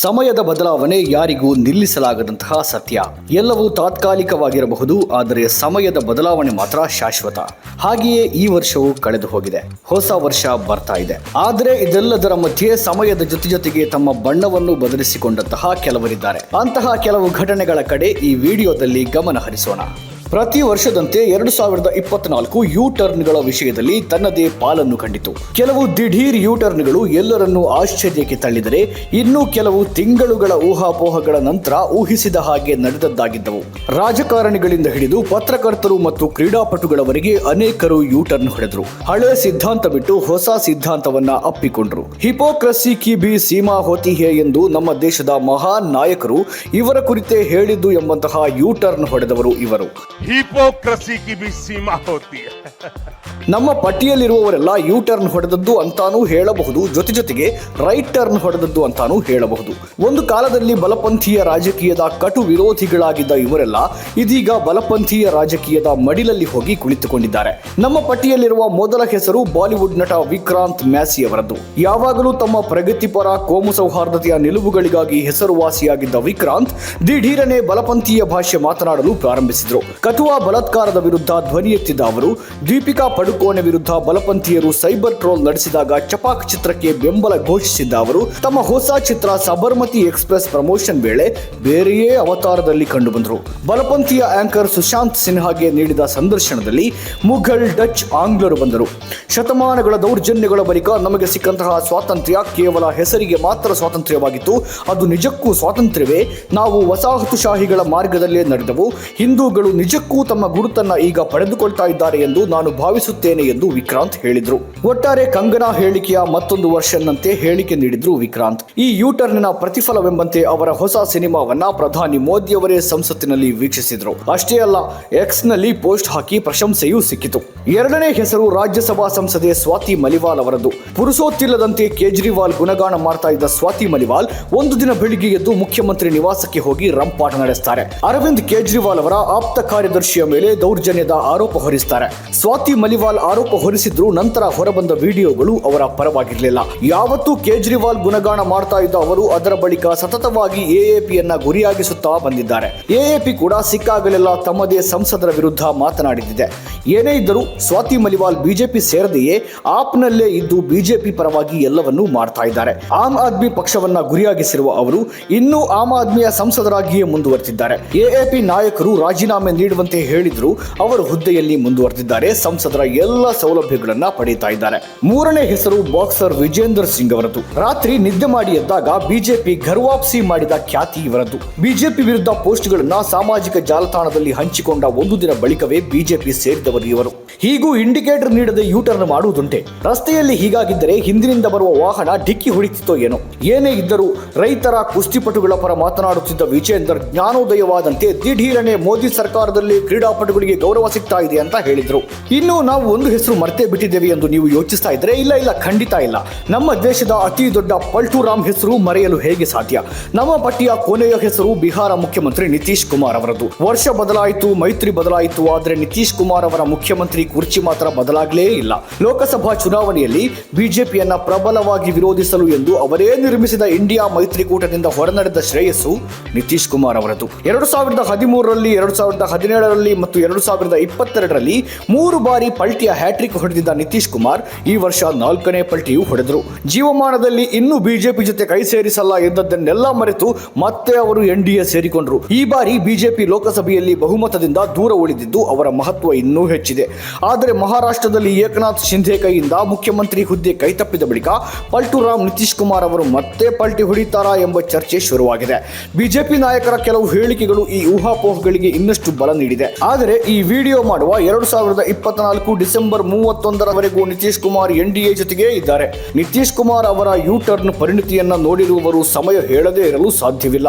ಸಮಯದ ಬದಲಾವಣೆ ಯಾರಿಗೂ ನಿಲ್ಲಿಸಲಾಗದಂತಹ ಸತ್ಯ. ಎಲ್ಲವೂ ತಾತ್ಕಾಲಿಕವಾಗಿರಬಹುದು, ಆದರೆ ಸಮಯದ ಬದಲಾವಣೆ ಮಾತ್ರ ಶಾಶ್ವತ. ಹಾಗೆಯೇ ಈ ವರ್ಷವು ಕಳೆದು ಹೋಗಿದೆ. ಹೊಸ ವರ್ಷ ಬರ್ತಾ ಇದೆ. ಆದರೆ ಇದೆಲ್ಲದರ ಮಧ್ಯೆ ಸಮಯದ ಜೊತೆ ಜೊತೆಗೆ ತಮ್ಮ ಬಣ್ಣವನ್ನು ಬದಲಿಸಿಕೊಂಡಂತಹ ಕೆಲವರಿದ್ದಾರೆ. ಅಂತಹ ಕೆಲವು ಘಟನೆಗಳ ಕಡೆ ಈ ವಿಡಿಯೋದಲ್ಲಿ ಗಮನ ಹರಿಸೋಣ. ಪ್ರತಿ ವರ್ಷದಂತೆ ಎರಡು ಸಾವಿರದ ಇಪ್ಪತ್ನಾಲ್ಕು ಯೂ ಟರ್ನ್ಗಳ ವಿಷಯದಲ್ಲಿ ತನ್ನದೇ ಪಾಲನ್ನು ಕಂಡಿತು. ಕೆಲವು ದಿಢೀರ್ ಯೂ ಟರ್ನ್ಗಳು ಎಲ್ಲರನ್ನೂ ಆಶ್ಚರ್ಯಕ್ಕೆ ತಳ್ಳಿದರೆ, ಇನ್ನು ಕೆಲವು ತಿಂಗಳುಗಳ ಊಹಾಪೋಹಗಳ ನಂತರ ಊಹಿಸಿದ ಹಾಗೆ ನಡೆದದ್ದಾಗಿದ್ದವು. ರಾಜಕಾರಣಿಗಳಿಂದ ಹಿಡಿದು ಪತ್ರಕರ್ತರು ಮತ್ತು ಕ್ರೀಡಾಪಟುಗಳವರೆಗೆ ಅನೇಕರು ಯೂ ಟರ್ನ್ ಹೊಡೆದರು. ಹಳೆ ಸಿದ್ಧಾಂತ ಬಿಟ್ಟು ಹೊಸ ಸಿದ್ಧಾಂತವನ್ನ ಅಪ್ಪಿಕೊಂಡರು. ಹಿಪೋಕ್ರಸಿ ಕಿ ಬಿ ಸೀಮಾ ಹೋತಿ ಹೇ ಎಂದು ನಮ್ಮ ದೇಶದ ಮಹಾನ್ ನಾಯಕರು ಇವರ ಕುರಿತೇ ಹೇಳಿದ್ದು ಎಂಬಂತಹ ಯು ಟರ್ನ್ ಹೊಡೆದವರು ಇವರು. हिपोक्रेसी की भी सीमा होती है। ನಮ್ಮ ಪಟ್ಟಿಯಲ್ಲಿರುವವರೆಲ್ಲ ಯು ಟರ್ನ್ ಹೊಡೆದದ್ದು ಅಂತಾನೂ ಹೇಳಬಹುದು. ಜೊತೆ ಜೊತೆಗೆ ರೈಟ್ ಟರ್ನ್ ಹೊಡೆದದ್ದು ಅಂತಾನೂ ಹೇಳಬಹುದು. ಒಂದು ಕಾಲದಲ್ಲಿ ಬಲಪಂಥೀಯ ರಾಜಕೀಯದ ಕಟು ವಿರೋಧಿಗಳಾಗಿದ್ದ ಇವರೆಲ್ಲ ಇದೀಗ ಬಲಪಂಥೀಯ ರಾಜಕೀಯದ ಮಡಿಲಲ್ಲಿ ಹೋಗಿ ಕುಳಿತುಕೊಂಡಿದ್ದಾರೆ. ನಮ್ಮ ಪಟ್ಟಿಯಲ್ಲಿರುವ ಮೊದಲ ಹೆಸರು ಬಾಲಿವುಡ್ ನಟ ವಿಕ್ರಾಂತ್ ಮ್ಯಾಸಿ ಅವರದ್ದು. ಯಾವಾಗಲೂ ತಮ್ಮ ಪ್ರಗತಿಪರ ಕೋಮು ಸೌಹಾರ್ದತೆಯ ನಿಲುವುಗಳಿಗಾಗಿ ಹೆಸರುವಾಸಿಯಾಗಿದ್ದ ವಿಕ್ರಾಂತ್ ದಿಢೀರನೆ ಬಲಪಂಥೀಯ ಭಾಷೆ ಮಾತನಾಡಲು ಪ್ರಾರಂಭಿಸಿದರು. ಕಥುವಾ ಬಲತ್ಕಾರದ ವಿರುದ್ಧ ಧ್ವನಿ ಎತ್ತಿದ್ದ ಅವರು, ದೀಪಿಕಾ ಪಡುಕೋಣೆ ವಿರುದ್ಧ ಬಲಪಂಥೀಯರು ಸೈಬರ್ ಟ್ರೋಲ್ ನಡೆಸಿದಾಗ ಚಪಾಕ್ ಚಿತ್ರಕ್ಕೆ ಬೆಂಬಲ ಘೋಷಿಸಿದ್ದ ಅವರು, ತಮ್ಮ ಹೊಸ ಚಿತ್ರ ಸಬರ್ಮತಿ ಎಕ್ಸ್ಪ್ರೆಸ್ ಪ್ರಮೋಷನ್ ವೇಳೆ ಬೇರೆಯೇ ಅವತಾರದಲ್ಲಿ ಕಂಡುಬಂದರು. ಬಲಪಂಥೀಯ ಆಂಕರ್ ಸುಶಾಂತ್ ಸಿನ್ಹಾಗೆ ನೀಡಿದ ಸಂದರ್ಶನದಲ್ಲಿ ಮುಘಲ್, ಡಚ್ ಆಂಗ್ಲರು ಬಂದರು. ಶತಮಾನಗಳ ದೌರ್ಜನ್ಯಗಳ ಬಳಿಕ ನಮಗೆ ಸಿಕ್ಕಂತಹ ಸ್ವಾತಂತ್ರ್ಯ ಕೇವಲ ಹೆಸರಿಗೆ ಮಾತ್ರ ಸ್ವಾತಂತ್ರ್ಯವಾಗಿತ್ತು. ಅದು ನಿಜಕ್ಕೂ ಸ್ವಾತಂತ್ರ್ಯವೇ? ನಾವು ವಸಾಹತುಶಾಹಿಗಳ ಮಾರ್ಗದಲ್ಲೇ ನಡೆದವು. ಹಿಂದೂಗಳು ನಿಜಕ್ಕೂ ತಮ್ಮ ಗುರುತನ್ನ ಈಗ ಪಡೆದುಕೊಳ್ತಾ ಇದ್ದಾರೆ ಎಂದು ನಾನು ಭಾವಿಸುತ್ತೇನೆ. ಎಂದು ವಿಕ್ರಾಂತ್ ಹೇಳಿದ್ರು. ಒಟ್ಟಾರೆ ಕಂಗನಾ ಹೇಳಿಕೆಯ ಮತ್ತೊಂದು ವರ್ಷನ್ನಂತೆ ಹೇಳಿಕೆ ನೀಡಿದ್ರು ವಿಕ್ರಾಂತ್. ಈ ಯೂಟರ್ನಿನ ಪ್ರತಿಫಲವೆಂಬಂತೆ ಅವರ ಹೊಸ ಸಿನಿಮಾವನ್ನ ಪ್ರಧಾನಿ ಮೋದಿಯವರೇ ಸಂಸತ್ತಿನಲ್ಲಿ ವೀಕ್ಷಿಸಿದ್ರು. ಅಷ್ಟೇ ಅಲ್ಲ ಎಕ್ಸ್ನಲ್ಲಿ ಪೋಸ್ಟ್ ಹಾಕಿ ಪ್ರಶಂಸೆಯೂ ಸಿಕ್ಕಿತು. ಎರಡನೇ ಹೆಸರು ರಾಜ್ಯಸಭಾ ಸಂಸದೆ ಸ್ವಾತಿ ಮಲಿವಾಲ್ ಅವರದ್ದು. ಪುರುಷೋತ್ತಿಲ್ಲದಂತೆ ಕೇಜ್ರಿವಾಲ್ ಗುಣಗಾನ ಮಾಡ್ತಾ ಇದ್ದ ಸ್ವಾತಿ ಮಲಿವಾಲ್ ಒಂದು ದಿನ ಬೆಳಿಗ್ಗೆ ಎದ್ದು ಮುಖ್ಯಮಂತ್ರಿ ನಿವಾಸಕ್ಕೆ ಹೋಗಿ ರಂಪಾಟ ನಡೆಸ್ತಾರೆ. ಅರವಿಂದ್ ಕೇಜ್ರಿವಾಲ್ ಅವರ ಆಪ್ತ ಕಾರ್ಯದರ್ಶಿಯ ಮೇಲೆ ದೌರ್ಜನ್ಯದ ಆರೋಪ ಹೊರಿಸ್ತಾರೆ. ಸ್ವಾತಿ ಮಲಿವಾಲ್ ಆರೋಪ ಹೊರಿಸಿದ್ರು ನಂತರ ಹೊರಬಂದ ವಿಡಿಯೋಗಳು ಅವರ ಪರವಾಗಿರಲಿಲ್ಲ. ಯಾವತ್ತೂ ಕೇಜ್ರಿವಾಲ್ ಗುಣಗಾನ ಮಾಡ್ತಾ ಇದ್ದ ಅವರು ಅದರ ಬಳಿಕ ಸತತವಾಗಿ ಎಎಪಿಯನ್ನ ಗುರಿಯಾಗಿಸುತ್ತಾ ಬಂದಿದ್ದಾರೆ. ಎಎಪಿ ಕೂಡ ಸಿಕ್ಕಾಗಲೆಲ್ಲ ತಮ್ಮದೇ ಸಂಸದರ ವಿರುದ್ಧ ಮಾತನಾಡಿದ್ದಿದೆ. ಏನೇ ಇದ್ದರೂ ಸ್ವಾತಿ ಮಲಿವಾಲ್ ಬಿಜೆಪಿ ಸೇರದೆಯೇ ಆಪ್ನಲ್ಲೇ ಇದ್ದು ಬಿಜೆಪಿ ಪರವಾಗಿ ಎಲ್ಲವನ್ನೂ ಮಾಡ್ತಾ ಇದ್ದಾರೆ. ಆಮ್ ಆದ್ಮಿ ಪಕ್ಷವನ್ನ ಗುರಿಯಾಗಿಸಿರುವ ಅವರು ಇನ್ನೂ ಆಮ್ ಆದ್ಮಿಯ ಸಂಸದರಾಗಿಯೇ ಮುಂದುವರೆದಿದ್ದಾರೆ. ಎಎಪಿ ನಾಯಕರು ರಾಜೀನಾಮೆ ನೀಡುವಂತೆ ಹೇಳಿದ್ರು ಅವರು ಹುದ್ದೆಯಲ್ಲಿ ಮುಂದುವರೆದಿದ್ದಾರೆ. ಸಂಸದರ ಎಲ್ಲ ಸೌಲಭ್ಯಗಳನ್ನ ಪಡೀತಾ ಇದ್ದಾರೆ. ಮೂರನೇ ಹೆಸರು ಬಾಕ್ಸರ್ ವಿಜೇಂದರ್ ಸಿಂಗ್ ಅವರದ್ದು. ರಾತ್ರಿ ನಿದ್ದೆ ಮಾಡಿ ಎದ್ದಾಗ ಬಿಜೆಪಿ ಘರ್ವಾಪ್ಸಿ ಮಾಡಿದ ಖ್ಯಾತಿ ಇವರದ್ದು. ಬಿಜೆಪಿ ವಿರುದ್ಧ ಪೋಸ್ಟ್ಗಳನ್ನ ಸಾಮಾಜಿಕ ಜಾಲತಾಣದಲ್ಲಿ ಹಂಚಿಕೊಂಡ ಒಂದು ದಿನ ಬಳಿಕವೇ ಬಿಜೆಪಿ ಸೇರಿದವರು ಇವರು. ಹೀಗೂ ಇಂಡಿಕೇಟರ್ ನೀಡದೆ ಯೂಟರ್ನ್ ಮಾಡುವುದುಂಟೆ. ರಸ್ತೆಯಲ್ಲಿ ಹೀಗಾಗಿದ್ದರೆ ಹಿಂದಿನಿಂದ ಬರುವ ವಾಹನ ಡಿಕ್ಕಿ ಹೊಡಿತಿತ್ತೋ ಏನೋ. ಏನೇ ಇದ್ದರೂ ರೈತರ ಕುಸ್ತಿಪಟುಗಳ ಪರ ಮಾತನಾಡುತ್ತಿದ್ದ ವಿಜೇಂದರ್ ಜ್ಞಾನೋದಯವಾದಂತೆ ದಿಢೀರನೆ ಮೋದಿ ಸರ್ಕಾರದಲ್ಲಿ ಕ್ರೀಡಾಪಟುಗಳಿಗೆ ಗೌರವ ಸಿಗ್ತಾ ಇದೆ ಅಂತ ಹೇಳಿದ್ರು. ಇನ್ನು ನಾವು ಒಂದು ಹೆಸರು ಮರ್ತೇ ಬಿಟ್ಟಿದ್ದೇವೆ ಎಂದು ನೀವು ಯೋಚಿಸ್ತಾ ಇದ್ರೆ ಇಲ್ಲ ಇಲ್ಲ, ಖಂಡಿತ ಇಲ್ಲ. ನಮ್ಮ ದೇಶದ ಅತಿ ದೊಡ್ಡ ಪಲ್ಟುರಾಮ್ ಹೆಸರು ಮರೆಯಲು ಹೇಗೆ ಸಾಧ್ಯ? ನಮ್ಮ ಪಟ್ಟಿಯ ಕೊನೆಯ ಹೆಸರು ಬಿಹಾರ ಮುಖ್ಯಮಂತ್ರಿ ನಿತೀಶ್ ಕುಮಾರ್ ಅವರದ್ದು ವರ್ಷ ಬದಲಾಯಿತು, ಮೈತ್ರಿ ಬದಲಾಯಿತು, ಆದರೆ ನಿತೀಶ್ ಕುಮಾರ್ ಅವರ ಮುಖ್ಯಮಂತ್ರಿ ಕುರ್ಚಿ ಮಾತ್ರ ಬದಲಾಗಲೇ ಇಲ್ಲ. ಲೋಕಸಭಾ ಚುನಾವಣೆಯಲ್ಲಿ ಬಿಜೆಪಿಯನ್ನ ಪ್ರಬಲವಾಗಿ ವಿರೋಧಿಸಲು ಎಂದು ಅವರೇ ನಿರ್ಮಿಸಿದ ಇಂಡಿಯಾ ಮೈತ್ರಿಕೂಟದಿಂದ ಹೊರನಡೆದ ಶ್ರೇಯಸ್ಸು ನಿತೀಶ್ ಕುಮಾರ್ ಅವರದು. ಎರಡು ಸಾವಿರದ ಹದಿಮೂರರಲ್ಲಿ, ಎರಡು ಸಾವಿರದ ಹದಿನೇಳರಲ್ಲಿ ಮತ್ತು ಎರಡು ಸಾವಿರದ ಇಪ್ಪತ್ತೆರಡರಲ್ಲಿ ಮೂರು ಬಾರಿ ಪಲ್ಟಿಯ ಹ್ಯಾಟ್ರಿಕ್ ಹೊಡೆದಿದ್ದ ನಿತೀಶ್ ಕುಮಾರ್ ಈ ವರ್ಷ ನಾಲ್ಕನೇ ಪಲ್ಟಿಯು ಹೊಡೆದರು. ಜೀವಮಾನದಲ್ಲಿ ಇನ್ನೂ ಬಿಜೆಪಿ ಜೊತೆ ಕೈ ಸೇರಿಸಲ್ಲ ಎಂದದ್ದನ್ನೆಲ್ಲ ಮರೆತು ಮತ್ತೆ ಅವರು ಎನ್ ಸೇರಿಕೊಂಡರು. ಈ ಬಾರಿ ಬಿಜೆಪಿ ಲೋಕಸಭೆಯಲ್ಲಿ ಬಹುಮತದಿಂದ ದೂರ ಉಳಿದಿದ್ದು ಅವರ ಮಹತ್ವ ಇನ್ನೂ ಹೆಚ್ಚಿದೆ. ಆದರೆ ಮಹಾರಾಷ್ಟ್ರದಲ್ಲಿ ಏಕನಾಥ್ ಶಿಂಧೆ ಕೈಯಿಂದ ಮುಖ್ಯಮಂತ್ರಿ ಹುದ್ದೆ ಕೈತಪ್ಪಿದ ಬಳಿಕ ಪಲ್ಟು ರಾಮ್ ನಿತೀಶ್ ಕುಮಾರ್ ಅವರು ಮತ್ತೆ ಪಲ್ಟಿ ಹೊಡಿತಾರಾ ಎಂಬ ಚರ್ಚೆ ಶುರುವಾಗಿದೆ. ಬಿಜೆಪಿ ನಾಯಕರ ಕೆಲವು ಹೇಳಿಕೆಗಳು ಈ ಊಹಾಪೋಹಗಳಿಗೆ ಇನ್ನಷ್ಟು ಬಲ ನೀಡಿದೆ. ಆದರೆ ಈ ವಿಡಿಯೋ ಮಾಡುವ ಎರಡು ಸಾವಿರದ ಇಪ್ಪತ್ನಾಲ್ಕು December ಮೂವತ್ತೊಂದರವರೆಗೂ Nitish Kumar N D A ಜೊತೆಗೇ ಇದ್ದಾರೆ. ನಿತೀಶ್ ಕುಮಾರ್ ಅವರ ಯೂ ಟರ್ನ್ ಪರಿಣತಿಯನ್ನು ನೋಡಿರುವವರು ಸಮಯ ಹೇಳದೇ ಇರಲು ಸಾಧ್ಯವಿಲ್ಲ.